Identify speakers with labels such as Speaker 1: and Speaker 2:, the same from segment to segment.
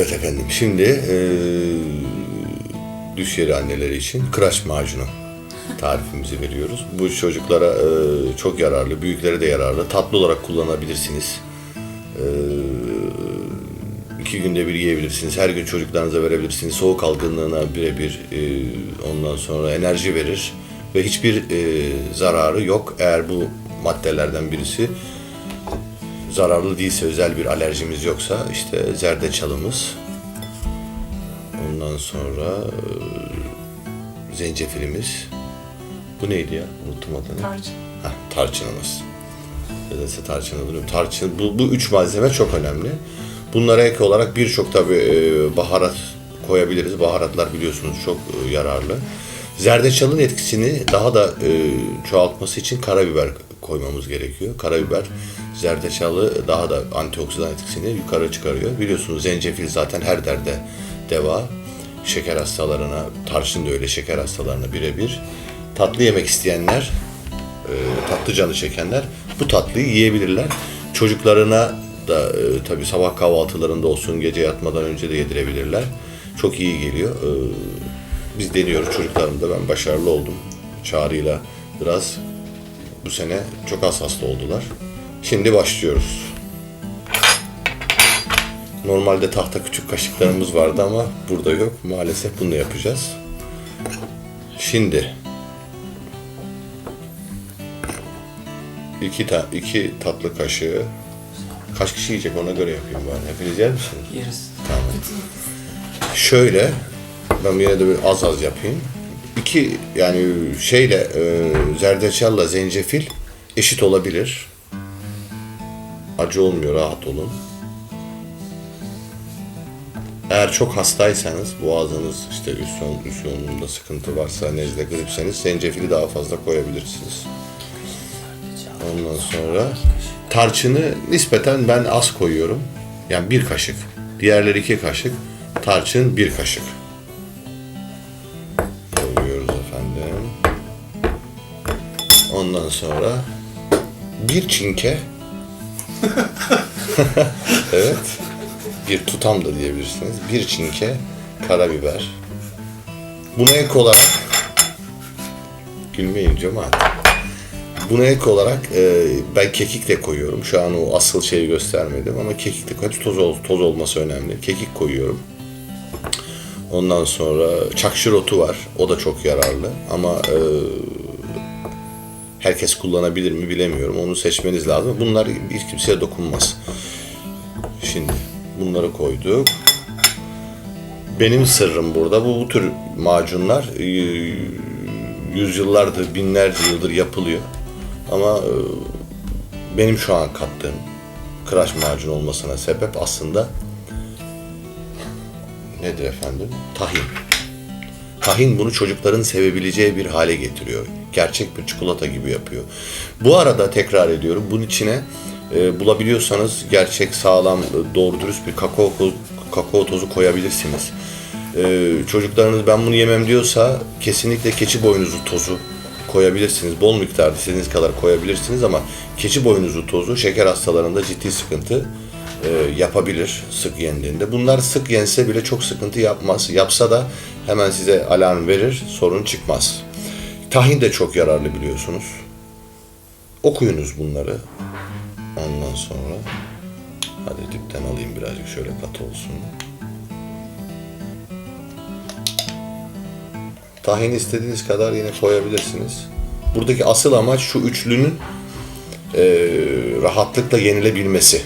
Speaker 1: Evet efendim. Şimdi eee düş yeri anneleri için kıraç macunu tarifimizi veriyoruz. Bu çocuklara eee, çok yararlı, büyüklere de yararlı. Tatlı olarak kullanabilirsiniz. Eee iki günde bir yiyebilirsiniz. Her gün çocuklarınıza verebilirsiniz. Soğuk algınlığına birebir eee, ondan sonra enerji verir. Ve hiçbir eee, zararı yok. Eğer bu maddelerden birisi zararlı değilse, özel bir alerjimiz yoksa işte zerdeçalımız, ondan sonra e, zencefilimiz. Bu neydi ya? Unuttum adını.
Speaker 2: Tarçın.
Speaker 1: Heh, tarçınımız. Nedense tarçın adını. Tarçın, bu, bu üç malzeme çok önemli. Bunlara ek olarak birçok tabi baharat koyabiliriz. Baharatlar biliyorsunuz çok e, yararlı. Zerdeçalın etkisini daha da e, çoğaltması için karabiber koymamız gerekiyor. Karabiber zerdeçalı daha da antioksidan etkisini yukarı çıkarıyor. Biliyorsunuz zencefil zaten her derde deva. Şeker hastalarına, tarçın da öyle şeker hastalarına birebir. Tatlı yemek isteyenler e, tatlı canı çekenler bu tatlıyı yiyebilirler. Çocuklarına da e, tabii sabah kahvaltılarında olsun, gece yatmadan önce de yedirebilirler. Çok iyi geliyor. E, biz deniyoruz çocuklarımda ben başarılı oldum. Çağrı'yla biraz bu sene çok az hasta oldular. Şimdi başlıyoruz. Normalde tahta küçük kaşıklarımız vardı ama burada yok. Maalesef bunu yapacağız. Şimdi iki, ta iki tatlı kaşığı kaç kişi yiyecek ona göre yapayım bari. Hepiniz yer misiniz?
Speaker 2: Yeriz.
Speaker 1: Tamam. Şöyle ben yine de böyle az az yapayım. İki yani şeyle e, zerdeçalla zencefil eşit olabilir. Acı olmuyor rahat olun. Eğer çok hastaysanız, boğazınız işte üsyon, üsyonunda sıkıntı varsa, nezle gripseniz zencefili daha fazla koyabilirsiniz. Ondan sonra tarçını nispeten ben az koyuyorum. Yani bir kaşık. Diğerleri iki kaşık. Tarçın bir kaşık. Koyuyoruz efendim. Ondan sonra bir çinke. evet. Bir tutam da diyebilirsiniz. Bir çinke karabiber. Buna ek olarak gülmeyin cemaat. Buna ek olarak e, ben kekik de koyuyorum. Şu an o asıl şeyi göstermedim ama kekik de koyuyorum. Toz, ol- toz olması önemli. Kekik koyuyorum. Ondan sonra çakşır otu var. O da çok yararlı. Ama e, herkes kullanabilir mi bilemiyorum. Onu seçmeniz lazım. Bunlar bir kimseye dokunmaz. Şimdi bunları koyduk. Benim sırrım burada. Bu, bu tür macunlar e, yüzyıllardır, binlerce yıldır yapılıyor. Ama e, benim şu an kattığım kıraç macun olmasına sebep aslında nedir efendim? Tahin. Tahin bunu çocukların sevebileceği bir hale getiriyor. Gerçek bir çikolata gibi yapıyor. Bu arada tekrar ediyorum bunun içine e, bulabiliyorsanız gerçek sağlam e, doğru dürüst bir kakao kakao tozu koyabilirsiniz. E, çocuklarınız ben bunu yemem diyorsa kesinlikle keçi boynuzu tozu koyabilirsiniz. Bol miktarda istediğiniz kadar koyabilirsiniz ama keçi boynuzu tozu şeker hastalarında ciddi sıkıntı e, yapabilir sık yendiğinde. Bunlar sık yense bile çok sıkıntı yapmaz. Yapsa da hemen size alarm verir, sorun çıkmaz. Tahin de çok yararlı biliyorsunuz. Okuyunuz bunları. Ondan sonra hadi dipten alayım birazcık şöyle katı olsun. Tahin istediğiniz kadar yine koyabilirsiniz. Buradaki asıl amaç şu üçlünün e, rahatlıkla yenilebilmesi.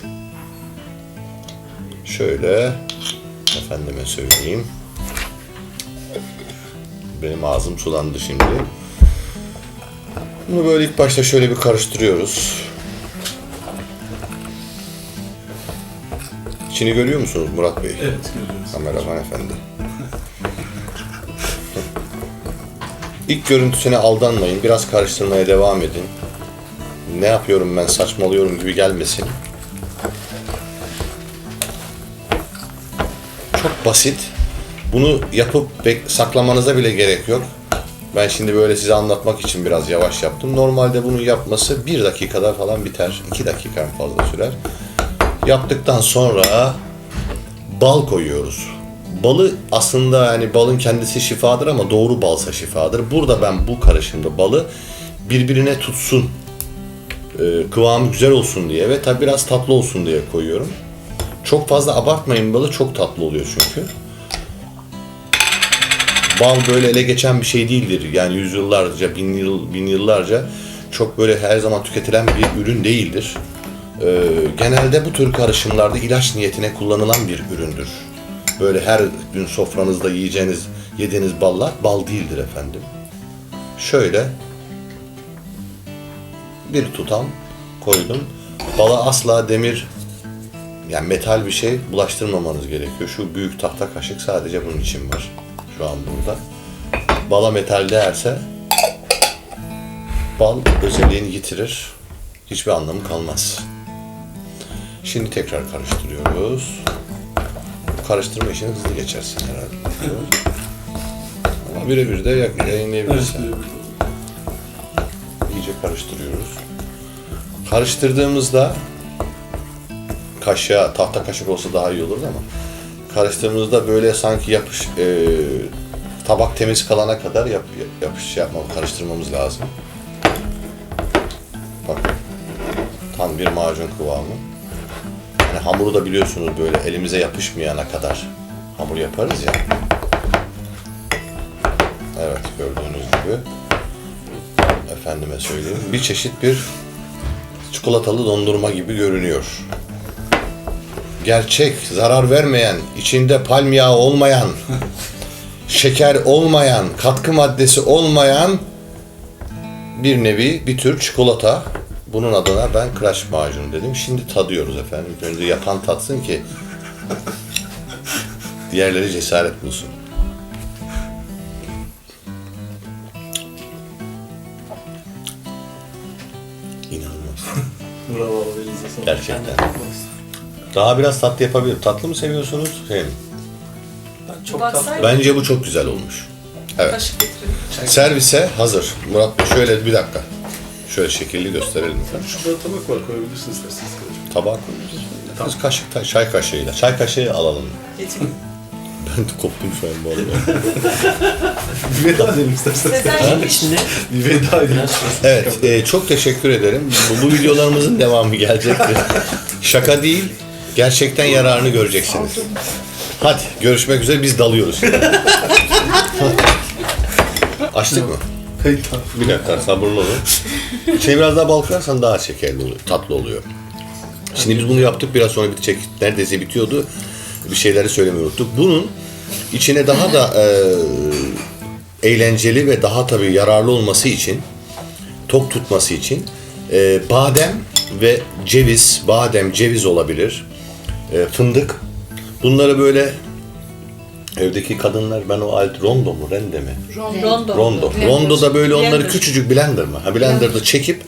Speaker 1: Şöyle efendime söyleyeyim. Benim ağzım sulandı şimdi. Bunu böyle ilk başta şöyle bir karıştırıyoruz. İçini görüyor musunuz Murat Bey?
Speaker 2: Evet görüyoruz.
Speaker 1: Kameraman efendi. İlk görüntüsüne aldanmayın. Biraz karıştırmaya devam edin. Ne yapıyorum ben saçmalıyorum gibi gelmesin. Çok basit. Bunu yapıp saklamanıza bile gerek yok. Ben şimdi böyle size anlatmak için biraz yavaş yaptım. Normalde bunu yapması bir dakikada falan biter. iki dakika en fazla sürer. Yaptıktan sonra bal koyuyoruz. Balı aslında yani balın kendisi şifadır ama doğru balsa şifadır. Burada ben bu karışımda balı birbirine tutsun, e, kıvamı güzel olsun diye ve tabi biraz tatlı olsun diye koyuyorum. Çok fazla abartmayın balı çok tatlı oluyor çünkü. Bal böyle ele geçen bir şey değildir. Yani yüzyıllarca, bin, yıl, bin yıllarca çok böyle her zaman tüketilen bir ürün değildir. Ee, genelde bu tür karışımlarda ilaç niyetine kullanılan bir üründür. Böyle her gün sofranızda yiyeceğiniz, yediğiniz ballar bal değildir efendim. Şöyle bir tutam koydum. Bala asla demir yani metal bir şey bulaştırmamanız gerekiyor. Şu büyük tahta kaşık sadece bunun için var. Şu an burada. Bala metal değerse bal özelliğini yitirir. Hiçbir anlamı kalmaz. Şimdi tekrar karıştırıyoruz. Karıştırma işini hızlı geçersin herhalde. Ama birebir de yayınlayabilirsin. İyice karıştırıyoruz. Karıştırdığımızda kaşığa, tahta kaşık olsa daha iyi olurdu ama karıştırdığımızda böyle sanki yapış e, tabak temiz kalana kadar yap, yapış şey yapma, karıştırmamız lazım. Bakın tam bir macun kıvamı. Yani hamuru da biliyorsunuz böyle elimize yapışmayana kadar hamur yaparız ya. Evet gördüğünüz gibi efendime söyleyeyim bir çeşit bir çikolatalı dondurma gibi görünüyor. Gerçek, zarar vermeyen, içinde palm yağı olmayan, şeker olmayan, katkı maddesi olmayan bir nevi bir tür çikolata. Bunun adına ben crush macunu dedim. Şimdi tadıyoruz efendim. İlk Önce yapan tatsın ki diğerleri cesaret bulsun. İnanılmaz.
Speaker 2: Bravo.
Speaker 1: Gerçekten. Daha biraz tatlı yapabilirim. Tatlı mı seviyorsunuz? Şey mi?
Speaker 2: Ben çok
Speaker 3: Baksana.
Speaker 2: tatlı.
Speaker 1: Bence bu çok güzel olmuş. Evet.
Speaker 3: Kaşık getirin.
Speaker 1: Servise hazır. Murat Bey şöyle bir dakika. Şöyle şekilli gösterelim.
Speaker 2: Şurada tabak var koyabilirsiniz isterseniz kardeşim.
Speaker 1: Tabağa koyuyoruz. Biz kaşık, çay kaşığıyla. Çay kaşığı alalım.
Speaker 3: Getirin.
Speaker 1: Ben de koptum şu an bu arada.
Speaker 2: Bir veda edelim isterseniz.
Speaker 3: Sezen
Speaker 4: İçinde
Speaker 2: Bir veda edelim.
Speaker 1: Evet, e, çok teşekkür ederim. Bu, bu videolarımızın devamı gelecektir. Şaka değil, gerçekten yararını göreceksiniz. Hadi görüşmek üzere, biz dalıyoruz. Açtık mı?
Speaker 2: Kayıttan.
Speaker 1: Bir dakika sabırlı olun. İçine biraz daha bal daha şekerli oluyor, tatlı oluyor. Şimdi biz bunu yaptık, biraz sonra bitecek. Neredeyse bitiyordu. Bir şeyleri söylemeyi unuttuk. Bunun içine daha da e, eğlenceli ve daha tabii yararlı olması için, tok tutması için e, badem ve ceviz, badem, ceviz olabilir, e, fındık. Bunları böyle evdeki kadınlar ben o alt rondo mu, rende mi?
Speaker 3: Rondo.
Speaker 1: Rondo.
Speaker 3: Blender.
Speaker 1: Rondo'da böyle onları
Speaker 3: Blender.
Speaker 1: küçücük blender mı? Ha blenderda çekip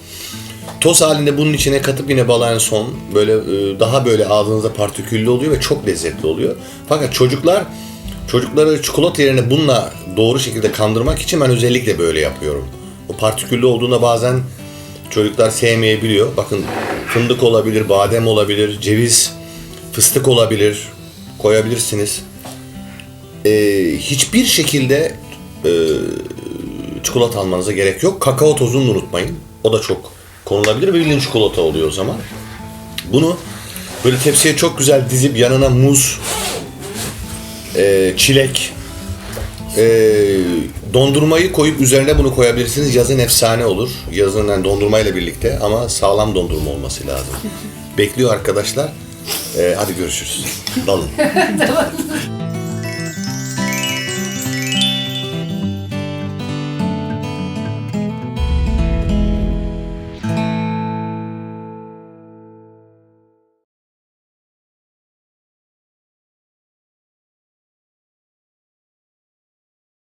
Speaker 1: toz halinde bunun içine katıp yine bal en son böyle e, daha böyle ağzınızda partiküllü oluyor ve çok lezzetli oluyor. Fakat çocuklar çocukları çikolata yerine bununla doğru şekilde kandırmak için ben özellikle böyle yapıyorum. O partiküllü olduğunda bazen çocuklar sevmeyebiliyor. Bakın fındık olabilir, badem olabilir, ceviz, fıstık olabilir. Koyabilirsiniz. Ee, hiçbir şekilde e, çikolata almanıza gerek yok. Kakao tozunu unutmayın. O da çok konulabilir ve bildiğin çikolata oluyor o zaman. Bunu böyle tepsiye çok güzel dizip yanına muz, e, çilek, e, dondurmayı koyup üzerine bunu koyabilirsiniz. Yazın efsane olur. Yazın yani dondurmayla birlikte ama sağlam dondurma olması lazım. Bekliyor arkadaşlar. E, hadi görüşürüz. Dalın.